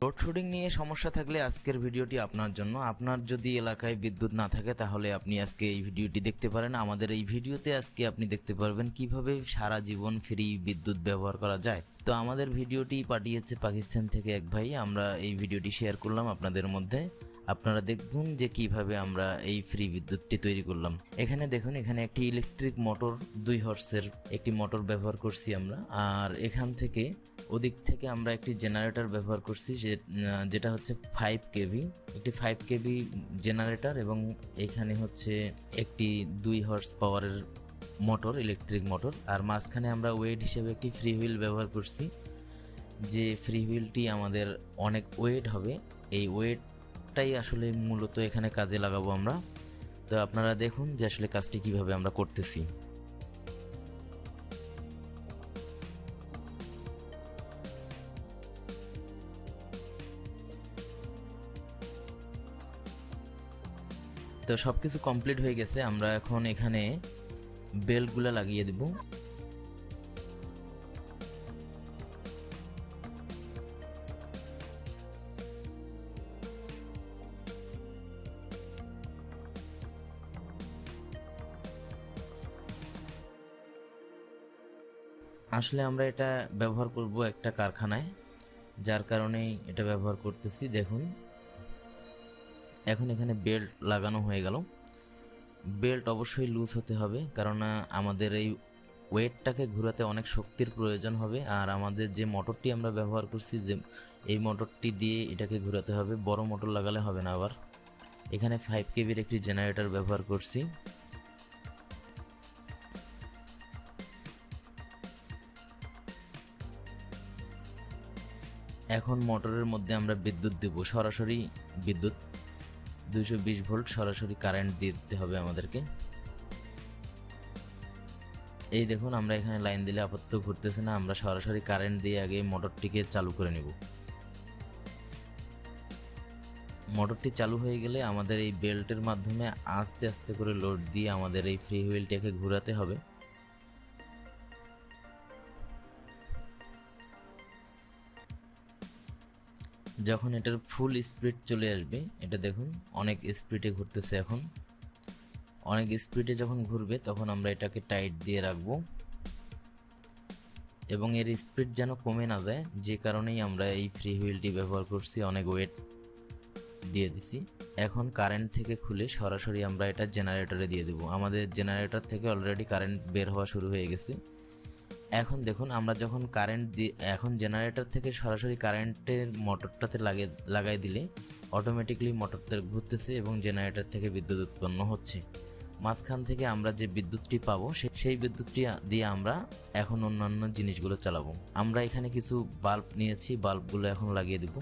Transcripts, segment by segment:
Load shedding নিয়ে সমস্যা থাকলে আজকের ভিডিওটি আপনার জন্য। আপনার যদি এলাকায় বিদ্যুৎ না থাকে, তাহলে আপনি আজকে এই ভিডিওটি দেখতে পারেন। আমাদের এই ভিডিওতে আজকে আপনি দেখতে পারবেন কীভাবে সারা জীবন ফ্রি বিদ্যুৎ ব্যবহার করা যায়। তো আমাদের ভিডিওটি পাঠিয়েছে পাকিস্তান থেকে এক ভাই। আমরা এই ভিডিওটি শেয়ার করলাম আপনাদের মধ্যে। আপনারা দেখুন যে কীভাবে আমরা এই ফ্রি বিদ্যুৎটি তৈরি করলাম। এখানে দেখুন, এখানে একটি ইলেকট্রিক মোটর দুই হর্সের একটি মোটর ব্যবহার করছি আমরা। আর এখান থেকে ওদিক থেকে আমরা একটি জেনারেটর ব্যবহার করছি যেটা হচ্ছে ফাইভ কেভি একটি ফাইভ কেভি জেনারেটর এবং এখানে হচ্ছে একটি দুই হর্স পাওয়ারের মোটর ইলেকট্রিক মোটর আর মাঝখানে আমরা ওয়েট হিসেবে একটি ফ্রি হুইল ব্যবহার করছি, যে ফ্রি হুইলটি আমাদের অনেক ওয়েট হবে। এই ওয়েটটাই আসলে মূলত এখানে কাজে লাগাবো আমরা। তো আপনারা দেখুন যে আসলে কাজটি কীভাবে আমরা করতেছি। তো সব কিছু কমপ্লিট হয়ে গেছে, আমরা এখন এখানে বেল্টগুলো লাগিয়ে দেব। আসলে আমরা এটা ব্যবহার করব একটা কারখানায়, যার কারণেই এটা ব্যবহার করতেছি, দেখুন। এখন এখানে বেল্ট লাগানো হয়ে গেল। বেল্ট অবশ্যই লুজ হতে হবে কারণ আমাদের এই ওয়েটটাকে ঘোরাতে অনেক শক্তির প্রয়োজন হবে, আর আমাদের যে মোটরটি আমরা ব্যবহার করছি, যে এই মোটরটি দিয়ে এটাকে ঘোরাতে হবে, বড় মোটর লাগালে হবে না আবার। এখানে ফাইভ কেবির একটি জেনারেটর ব্যবহার করছি। এখন মোটরের মধ্যে আমরা বিদ্যুৎ দেব, সরাসরি বিদ্যুৎ দুইশো বিশ ভোল্ট সরাসরি কারেন্ট দিতে হবে আমাদেরকে। এই দেখুন, আমরা এখানে লাইন দিলে আপাতত ঘুরতেছে না, আমরা সরাসরি কারেন্ট দিয়ে আগে মোটরটিকে চালু করে নেব। মোটরটি চালু হয়ে গেলে আমাদের এই বেল্টের মাধ্যমে আস্তে আস্তে করে লোড দিয়ে আমাদের এই ফ্রি হুইলটাকে ঘোরাতে হবে। যখন এটার ফুল স্পিড চলে আসবে, এটা দেখুন, অনেক স্পিডে ঘুরতেছে এখন। অনেক স্পিডে যখন ঘুরবে, তখন আমরা এটাকে টাইট দিয়ে রাখব। এবং এর স্পিড যেন কমে না যায়, যে কারণেই আমরা এই ফ্রি হুইলটি ব্যবহার করছি, অনেক ওয়েট দিয়ে দিছি। এখন কারেন্ট থেকে খুলে সরাসরি আমরা এটা জেনারেটরে দিয়ে দেবো। আমাদের জেনারেটর থেকে অলরেডি কারেন্ট বের হওয়া শুরু হয়ে গেছে। এখন দেখুন, আমরা যখন কারেন্ট দিয়ে এখন জেনারেটর থেকে সরাসরি কারেন্টের মোটরটাতে লাগে লাগাই দিলে অটোমেটিকলি মোটরটা ঘুরতেছে এবং জেনারেটর থেকে বিদ্যুৎ উৎপন্ন হচ্ছে। মাঝখান থেকে আমরা যে বিদ্যুৎটি পাবো সেই বিদ্যুৎটি দিয়ে আমরা এখন অন্যান্য জিনিসগুলো চালাবো। আমরা এখানে কিছু বাল্ব নিয়েছি বাল্বগুলো এখন লাগিয়ে দেব।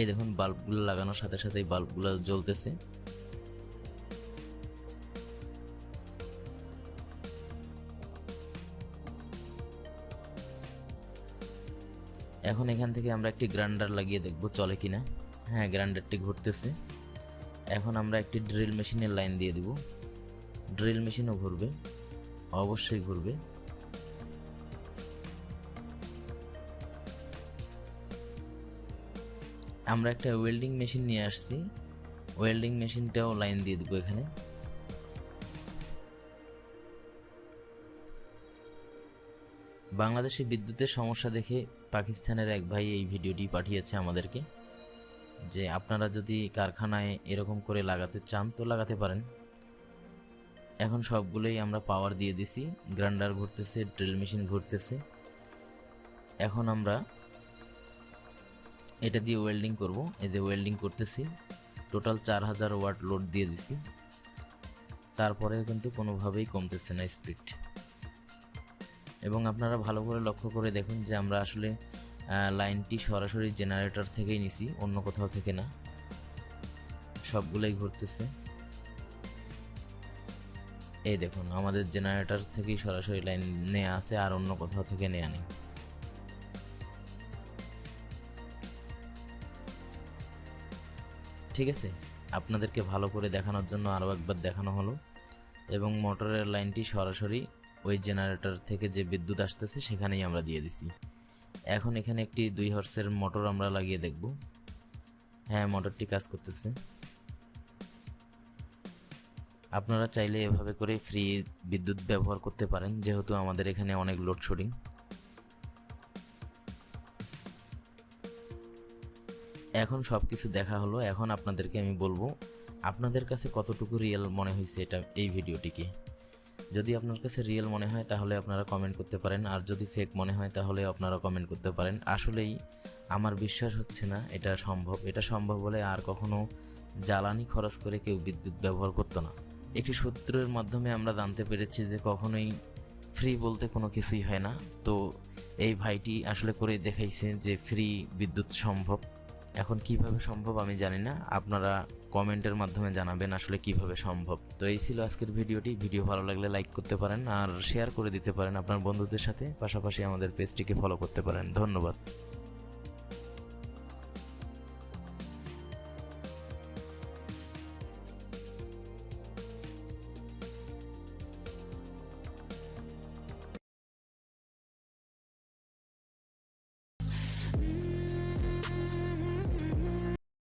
এই দেখুন বাল্বগুলো লাগানোর সাথে সাথেই বাল্বগুলো জ্বলতেছে। এখন এখান থেকে আমরা একটি গ্রাইন্ডার লাগিয়ে দেখব চলে কিনা। হ্যাঁ গ্রাইন্ডারটি ঘুরতেছে। এখন আমরা একটি ড্রিল মেশিনের লাইন দিয়ে দিব। ড্রিল মেশিনও ঘুরবে, অবশ্যই ঘুরবে। আমরা একটা ওয়েল্ডিং মেশিন নিয়ে আসছি। ওয়েল্ডিং মেশিনটাও লাইন দিয়ে দেবো এখানে। বাংলাদেশে বিদ্যুতের সমস্যা দেখে পাকিস্তানের এক ভাই এই ভিডিওটি পাঠিয়েছে আমাদেরকে, যে আপনারা যদি কারখানায় এরকম করে লাগাতে চান তো লাগাতে পারেন। এখন সবগুলোই আমরা পাওয়ার দিয়ে দিছি গ্রাইন্ডার ঘুরতেছে ড্রিল মেশিন ঘুরতেছে। এখন আমরা এটা দিয়ে ওয়েল্ডিং করব, এই যে ওয়েল্ডিং করতেছি। টোটাল চার হাজার ওয়াট লোড দিয়ে দিছি। তারপরে কিন্তু কোনোভাবেই কমতেছে না স্পিড এবং আপনারা ভালো করে লক্ষ্য করে দেখুন যে আমরা আসলে লাইনটি সরাসরি জেনারেটর থেকেই নিছি, অন্য কোথাও থেকে না। সবগুলোই ঘুরতেছে। এই দেখুন, আমাদের জেনারেটর থেকেই সরাসরি লাইন নেওয়া আছে, আর অন্য কোথাও থেকে নেওয়া নেই। ঠিক আছে? আপনাদেরকে ভালো করে দেখানোর জন্য আরও একবার দেখানো হলো। এবং মোটরের লাইনটি সরাসরি ওই জেনারেটর থেকে যে বিদ্যুৎ আসতেছে সেখানেই আমরা দিয়ে দিছি। এখন এখানে একটি দুই হর্সের মোটর আমরা লাগিয়ে দেখব। হ্যাঁ মোটরটি কাজ করতেছে। আপনারা চাইলে এভাবে করে ফ্রি বিদ্যুৎ ব্যবহার করতে পারেন, যেহেতু আমাদের এখানে অনেক লোডশেডিং এখন সব কিছু দেখা হলো। এখন আপনাদেরকে আমি বলব, আপনাদের কাছে কতটুকু রিয়েল মনে হয়েছে এটা, এই ভিডিওটিকে? যদি আপনার কাছে রিয়েল মনে হয়, তাহলে আপনারা কমেন্ট করতে পারেন। আর যদি ফেক মনে হয়, তাহলে আপনারা কমেন্ট করতে পারেন। আসলেই আমার বিশ্বাস হচ্ছে না এটা সম্ভব। এটা সম্ভব হলে আর কখনো জ্বালানি খরচ করে কেউ বিদ্যুৎ ব্যবহার করতো না। একটি সূত্রের মাধ্যমে আমরা জানতে পেরেছি যে কখনোই ফ্রি বলতে কোনো কিছুই হয় না। তো এই ভাইটি আসলে করে দেখাইছে যে ফ্রি বিদ্যুৎ সম্ভব। এখন কীভাবে সম্ভব আমি জানি না। আপনারা কমেন্টের মাধ্যমে জানাবেন আসলে কীভাবে সম্ভব। তো এই ছিল আজকের ভিডিওটি। ভিডিও ভালো লাগলে লাইক করতে পারেন আর শেয়ার করে দিতে পারেন আপনার বন্ধুদের সাথে। পাশাপাশি আমাদের পেজটিকে ফলো করতে পারেন। ধন্যবাদ।